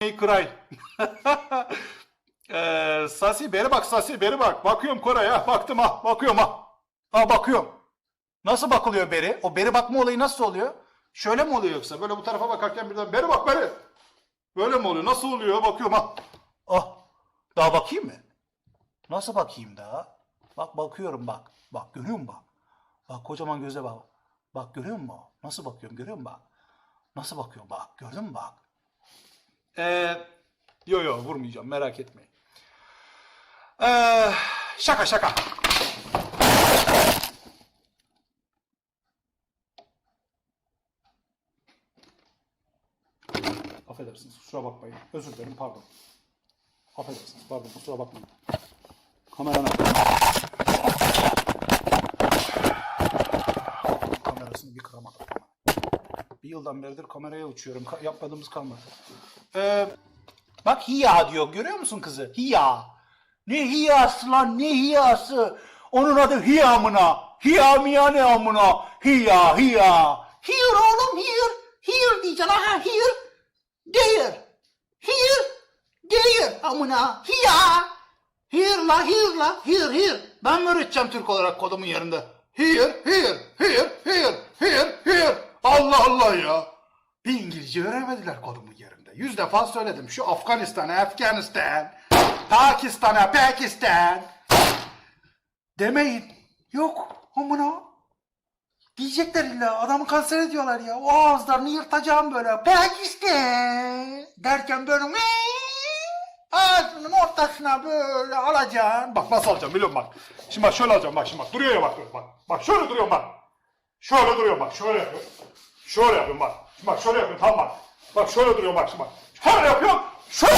Kray. Eee Sasi beri bak Sasi beri bak. Bakıyorum Koray'a. Baktım ha. Bakıyorum ha. Ha bakıyorum. Nasıl bakılıyor beri? O beri bakma olayı nasıl oluyor? Şöyle mi oluyor yoksa? Böyle bu tarafa bakarken birden beri bak beri. Böyle mi oluyor? Nasıl oluyor? Bakıyorum ha. Ah. Daha bakayım mı? Nasıl bakayım daha? Bak bakıyorum bak. Bak görüyor musun bak? Bak kocaman göze bak. Bak görüyor musun? Nasıl bakıyorum görüyor musun bak? Nasıl bakıyorum bak. Gördün mü bak? Ee, yo yo vurmayacağım merak etmeyin. Ee, şaka şaka. Affedersiniz kusura bakmayın. Özür dilerim pardon. Affedersiniz pardon kusura bakmayın. Kamera nerede? Kamerasını bir kıramadım. Bir yıldan beridir kameraya uçuyorum. Ka- yapmadığımız kalmadı. Ee, bak hiya diyor. Görüyor musun kızı? Hiya. Ne hiyası lan? Ne hiyası? Onun adı hiya amına. Hiya miya ne amına? Hiya hiya. Here oğlum here. Here diyeceksin ha here. There. Here. There amına. Hiya. Here la here la here here. Ben mi öğreteceğim Türk olarak kodumun yerinde? Here here here here here here. Allah Allah ya. Bir İngilizce öğrenmediler kodumun yerinde. Yüz defa söyledim. Şu Afganistan'a Afganistan, Pakistan'a Pakistan. Demeyin. Yok. Amına. Diyecekler illa. Adamı kanser ediyorlar ya. O ağızlarını yırtacağım böyle. Pakistan. Derken böyle ağzının ortasına böyle alacaksın. Bak nasıl alacağım biliyor musun bak. Şimdi bak şöyle alacağım bak şimdi bak. Duruyor ya bak bak. Bak şöyle duruyorum bak. Şöyle duruyorum bak. Şöyle yapıyorum. Şöyle yapıyorum bak. Şimdi bak şöyle yapıyorum tamam bak. Bak şöyle duruyorum bak şimdi bak. Şöyle yapıyorum. Şöyle.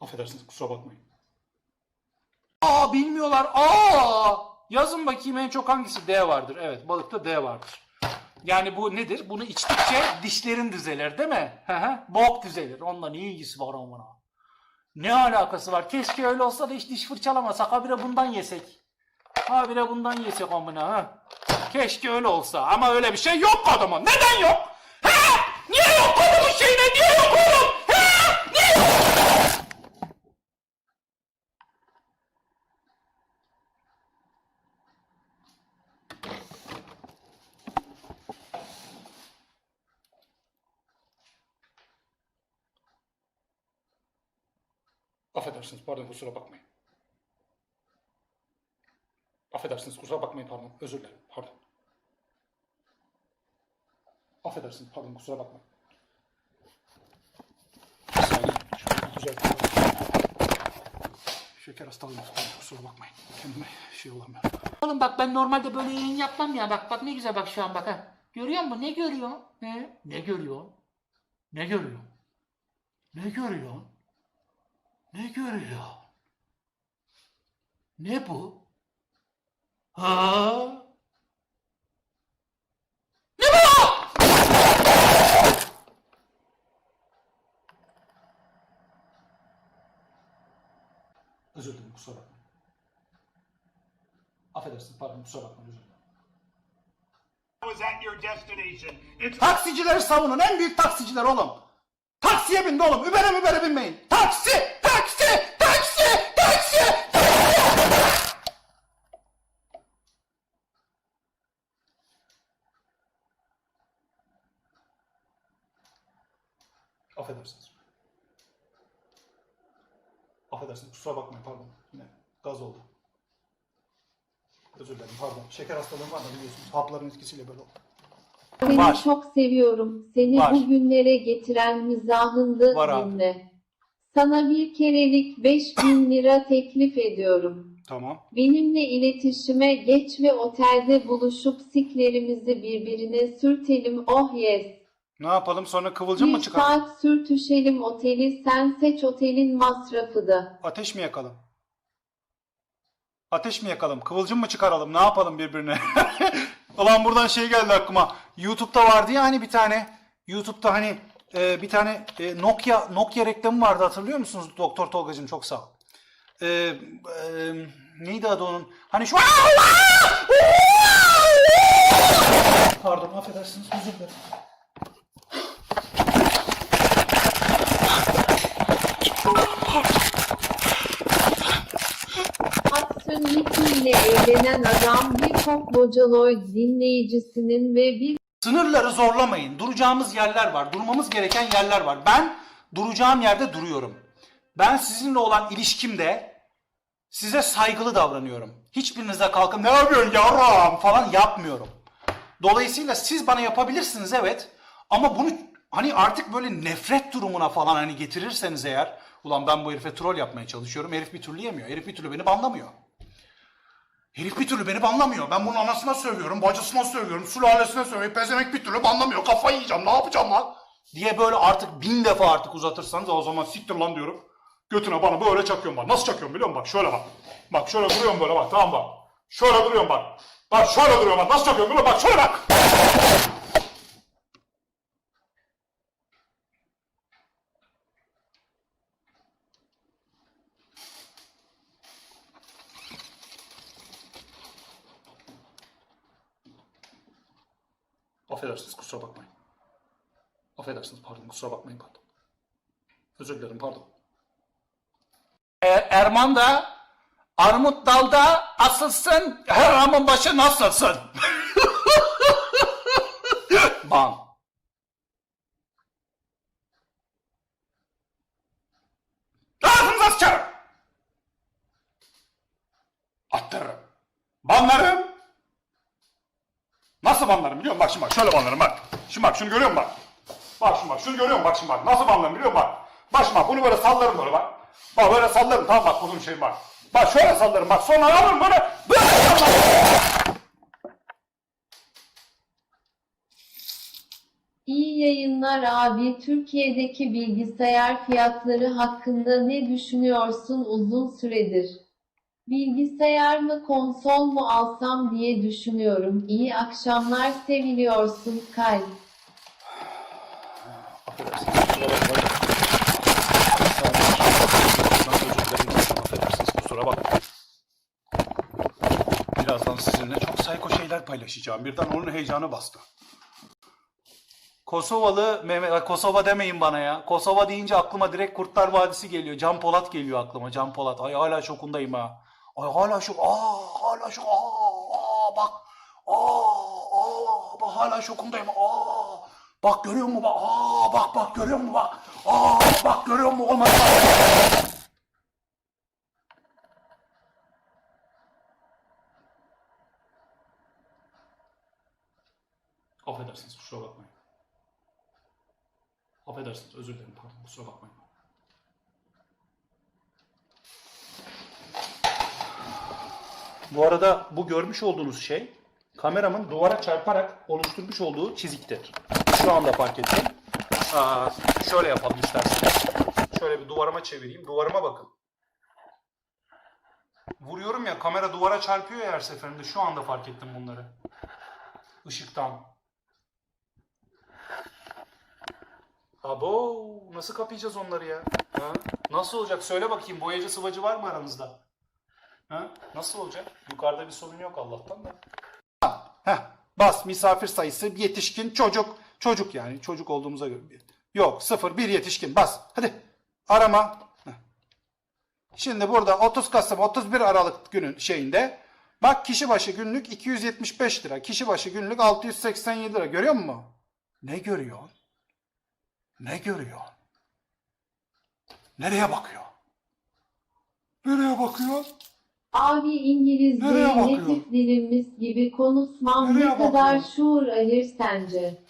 Affedersiniz kusura bakmayın. Aa bilmiyorlar. Aa! Yazın bakayım en çok hangisi D vardır. Evet balıkta D vardır. Yani bu nedir? Bunu içtikçe dişlerin düzelir değil mi? Bok düzelir. Onunla ne ilgisi var amına? Ne alakası var? Keşke öyle olsa da hiç diş fırçalamasak. Habire bundan yesek. Habire bundan yesek amına. Keşke öyle olsa. Ama öyle bir şey yok adamın. Neden yok? Ha? Niye yok adamın şeyine? Niye yok oğlum? Ha? Niye yok? Affedersiniz pardon kusura bakmayın. Affedersiniz kusura bakmayın pardon özür dilerim pardon. Affedersiniz pardon kusura bakmayın. Bir saniye şöyle düzelteyim. Şeker hastalığım pardon kusura bakmayın. Kendime şey olamıyorum. Oğlum bak ben normalde böyle yayın yapmam ya. Bak bak ne güzel bak şu an bak ha. Görüyor musun? Ne görüyor? Ne? Ne görüyor? Ne görüyor? Ne görüyor? Ne görüyor? Ne bu? Ha? Ne bu? Özür dilerim kusura bakmayın. Affedersiniz pardon kusura bakmayın özür dilerim. was at your destination. It's Taksicileri savunun. En büyük taksiciler oğlum. Taksiye bindi oğlum. Uber'e Uber'e binmeyin. Taksi! Taksi! Taksi! Taksi! Affedersiniz. Affedersiniz. Kusura bakmayın pardon. Yine gaz oldu. Özür dilerim pardon. Şeker hastalığım var da biliyorsunuz. Hapların etkisiyle böyle oldu. Seni Var. çok seviyorum. Seni Var. bugünlere getiren mizahındı Var abi. dinle. Sana bir kerelik 5000 lira teklif ediyorum. Tamam. Benimle iletişime geç ve otelde buluşup siklerimizi birbirine sürtelim oh yes. Ne yapalım sonra kıvılcım Bir mı çıkar? saat sürtüşelim oteli sen seç otelin masrafı da. Ateş mi yakalım? Ateş mi yakalım? Kıvılcım mı çıkaralım? Ne yapalım birbirine? Ulan buradan şey geldi aklıma. YouTube'da vardı ya hani bir tane. YouTube'da hani e, bir tane e, Nokia Nokia reklamı vardı hatırlıyor musunuz? Doktor Tolgacığım çok sağ ol. Ee, e, neydi adı onun? Hani şu... Pardon affedersiniz özür dilerim. Mickey ile evlenen adam bir pop bocaloid dinleyicisinin ve bir Sınırları zorlamayın. Duracağımız yerler var. Durmamız gereken yerler var. Ben duracağım yerde duruyorum. Ben sizinle olan ilişkimde size saygılı davranıyorum. Hiçbirinize kalkıp ne yapıyorsun yavrum falan yapmıyorum. Dolayısıyla siz bana yapabilirsiniz evet. Ama bunu hani artık böyle nefret durumuna falan hani getirirseniz eğer ulan ben bu herife troll yapmaya çalışıyorum. Herif bir türlü yemiyor. Herif bir türlü beni banlamıyor. Herif bir türlü beni banlamıyor. Ben bunun anasına sövüyorum, bacısına sövüyorum, sülalesine sövüyorum. Pezemek bir türlü banlamıyor. Kafayı yiyeceğim, ne yapacağım lan? Diye böyle artık bin defa artık uzatırsanız o zaman siktir lan diyorum. Götüne bana böyle çakıyorum bak. Nasıl çakıyorum biliyor musun? Bak şöyle bak. Bak şöyle duruyorum böyle bak tamam bak. Şöyle duruyorum bak. Bak şöyle duruyorum bak. Nasıl çakıyorum biliyor musun? Bak şöyle bak. Affedersiniz kusura bakmayın. Affedersiniz pardon kusura bakmayın pardon. Özür dilerim pardon. E, Erman da armut dalda asılsın, her ramın başı nasılsın? Ban. Ağzınıza sıçarım. Attırırım. Banlarım. Nasıl banlarım biliyor musun? Bak şimdi bak şöyle banlarım bak. Şimdi bak şunu görüyor musun bak. Bak şimdi bak şunu görüyor musun bak şimdi bak. Nasıl banlarım biliyor musun bak. Bak şimdi bak bunu böyle sallarım böyle bak. Bak böyle sallarım tamam bak bunun şeyi bak. Bak şöyle sallarım bak sonra alırım böyle. Böyle. İyi yayınlar abi. Türkiye'deki bilgisayar fiyatları hakkında ne düşünüyorsun uzun süredir? Bilgisayar mı konsol mu alsam diye düşünüyorum. İyi akşamlar seviliyorsun kalp. Affedersiniz kusura bakmayın. Birazdan sizinle çok sayko şeyler paylaşacağım. Birden onun heyecanı bastı. Kosovalı Mehmet, Kosova demeyin bana ya. Kosova deyince aklıma direkt Kurtlar Vadisi geliyor. Can Polat geliyor aklıma. Can Polat. Ay hala şokundayım ha. Ay hala şok. Aa hala şok. Aa, aa bak. Aa, aa bak hala şokundayım. Aa bak görüyor musun bak. Aa bak bak görüyor musun bak. Aa bak görüyor musun olmadı bak. Affedersiniz kusura bakmayın. Affedersiniz özür dilerim pardon kusura bakmayın. Bu arada bu görmüş olduğunuz şey kameramın duvara çarparak oluşturmuş olduğu çiziktir. Şu anda fark ettim. Aa, şöyle yapalım isterseniz. Şöyle bir duvarıma çevireyim. Duvarıma bakın. Vuruyorum ya kamera duvara çarpıyor her seferinde. Şu anda fark ettim bunları. Işıktan. Abo nasıl kapayacağız onları ya? Ha? Nasıl olacak? Söyle bakayım boyacı sıvacı var mı aranızda? Ha? Nasıl olacak? Yukarıda bir sorun yok Allah'tan da. Heh, bas misafir sayısı yetişkin çocuk. Çocuk yani çocuk olduğumuza göre. Yok sıfır bir yetişkin bas. Hadi arama. Şimdi burada 30 Kasım 31 Aralık günün şeyinde bak kişi başı günlük 275 lira. Kişi başı günlük 687 lira. Görüyor musun? Ne görüyor? Ne görüyor? Nereye bakıyor? Nereye bakıyor? Abi netif dilimiz gibi konuşmam Nereye ne kadar şuur ayır sence?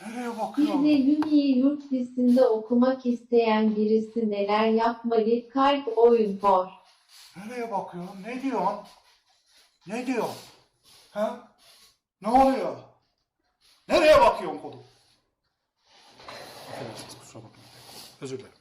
Bir de Uni'yi yurt dışında okumak isteyen birisi neler yapmalı? Kalp oyun for. Nereye bakıyor? Ne diyor? Ne diyor? Ha? Ne oluyor? Nereye bakıyorsun kolu? Affedersiniz kusura bakmayın. Özür dilerim.